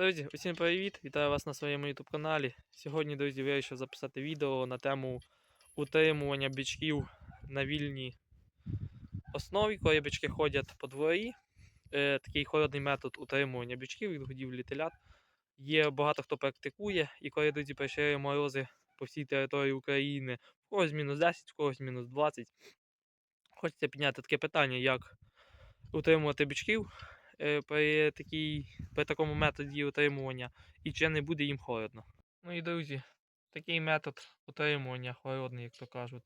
Друзі, усім привіт! Вітаю вас на своєму YouTube каналі. Сьогодні, друзі, вирішив записати відео на тему утримування бичків на вільній основі, коли бички ходять по дворі. Е, такий холодний метод утримування бичків від годівлі телят. Є багато хто практикує, і коли друзі прийшли морози по всій території України, в когось мінус 10, в когось мінус 20. Хочеться підняти таке питання, як утримувати бичків при, такій, при такому методі утримування і чи не буде їм холодно. Ну і друзі, такий метод утримування холодний, як то кажуть,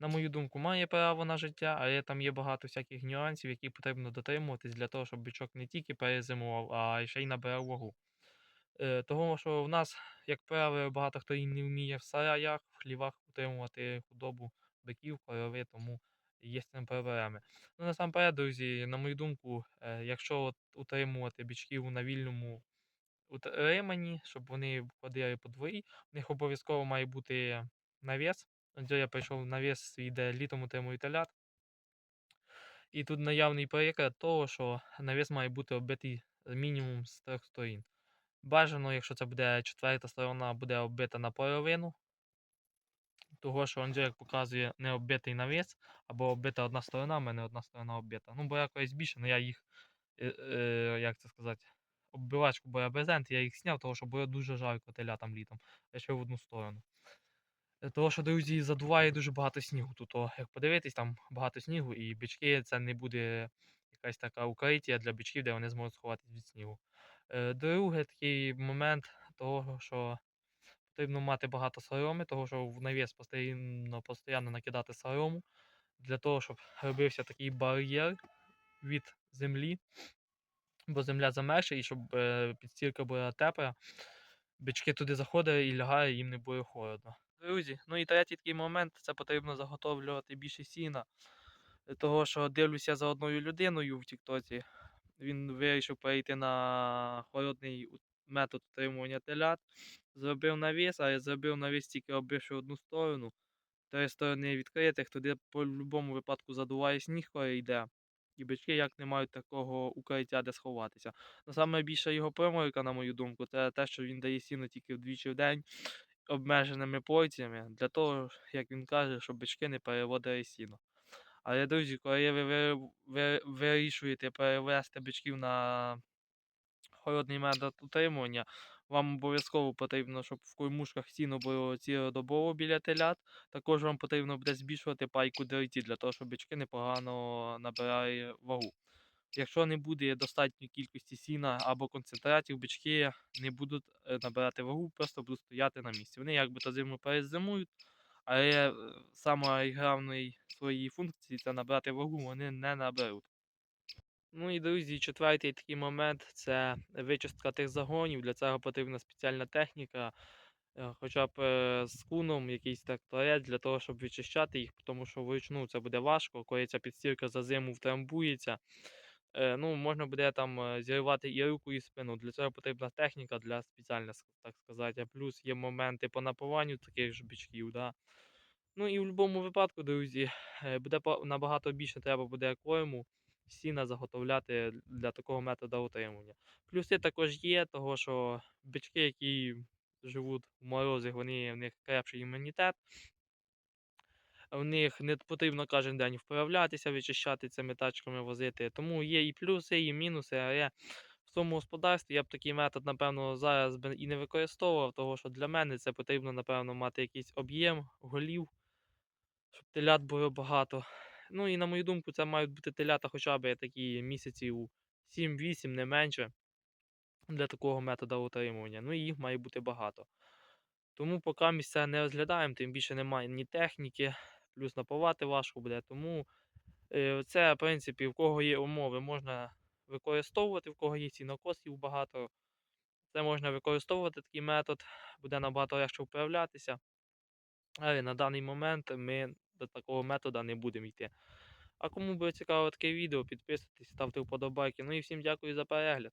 на мою думку, має право на життя, але там є багато всяких нюансів, які потрібно дотримуватись для того, щоб бичок не тільки перезимував, а ще й набирав вагу. Е, Того, що в нас, як правило, багато хто і не вміє в сараях, в хлівах утримувати худобу биків, корови, тому є з цим проблеми. Ну, насамперед, друзі, на мою думку, е, якщо от утримувати бичків на вільному утриманні, щоб вони ходили по дворі, в них обов'язково має бути навіс. Я прийшов навіс свій, де літом утримую телят. І тут наявний приклад того, що навіс має бути оббитий мінімум з трьох сторін. Бажано, якщо це буде четверта сторона, буде оббита наполовину. Того, що Анджей як показує не оббитий навіс, або оббита одна сторона, в мене одна сторона оббита. Ну, бо якось більше, але я їх, е, е, як це сказати, оббивачку, бо я їх зняв, тому що було дуже жарко телятам літом. Лише в одну сторону. Е, Того, що, друзі, задуває дуже багато снігу. Тут, о, як подивитись, там багато снігу, і бички це не буде якась така укриття для бичків, де вони зможуть сховатись від снігу. Е, Другий такий момент того, що потрібно мати багато соломи, того що в навіс постійно, постійно накидати солому, для того, щоб робився такий бар'єр від землі, бо земля замерше, і щоб е, підстірка була тепла, бички туди заходили і лягали, їм не було холодно. Друзі, ну і третій такий момент це потрібно заготовлювати більше сіна. Того, що дивлюся за одною людиною в Тіктоці, він вирішив перейти на холодний метод утримування телят. Зробив навіс, але зробив навіс тільки оббивши одну сторону. Три сторони відкритих, туди по будь-якому випадку задуває сніг, коли йде. І бички як не мають такого укриття, де сховатися. Ну, саме більша його помилка, на мою думку, це те, що він дає сіно тільки вдвічі в день обмеженими порціями, для того, як він каже, щоб бички не переводили сіно. Але, друзі, коли ви- вирішуєте перевести бичків на холодний метод утримування, вам обов'язково потрібно, щоб в кормушках сіно було цілодобово біля телят. Також вам потрібно буде збільшувати пайку дерті, для того, щоб бички непогано набирали вагу. Якщо не буде достатньої кількості сіна або концентратів, бички не будуть е, набирати вагу, просто будуть стояти на місці. Вони якби то зиму перезимують, але е, саме головної своєї функції це набрати вагу, вони не наберуть. Ну і друзі, четвертий такий момент це вичистка тих загонів. Для цього потрібна спеціальна техніка, е, хоча б е, з куном якийсь тракторець для того, щоб вичищати їх, тому що вручну це буде важко, коли ця підстірка за зиму втрамбується. Е, ну, можна буде там зірвати і руку, і спину. Для цього потрібна техніка для спеціальна, так сказати. Плюс є моменти по напуванню таких ж бичків. Да? Ну і в будь-якому випадку, друзі, буде набагато більше треба буде корму, сіна заготовляти для такого методу утримання. Плюси також є, того що бички, які живуть в морозі, вони, в них крепший імунітет. В них не потрібно кожен день вправлятися, вичищати цими тачками возити. Тому є і плюси, і мінуси. Але в цьому господарстві я б такий метод, напевно, зараз би і не використовував, тому що для мене це потрібно, напевно, мати якийсь об'єм голів, щоб телят було багато. Ну і на мою думку, це мають бути телята хоча б такі місяців 7-8, не менше, для такого методу утримування. Ну і їх має бути багато. Тому поки місця не розглядаємо, тим більше немає ні техніки, плюс наповати важко буде. Тому е, це, в принципі, в кого є умови, можна використовувати, в кого є сінокосів багато. Це можна використовувати такий метод, буде набагато легше вправлятися. Але на даний момент ми до такого методу не будемо йти. А кому буде цікаво таке відео, підписуйтесь, ставте вподобайки. Ну і всім дякую за перегляд.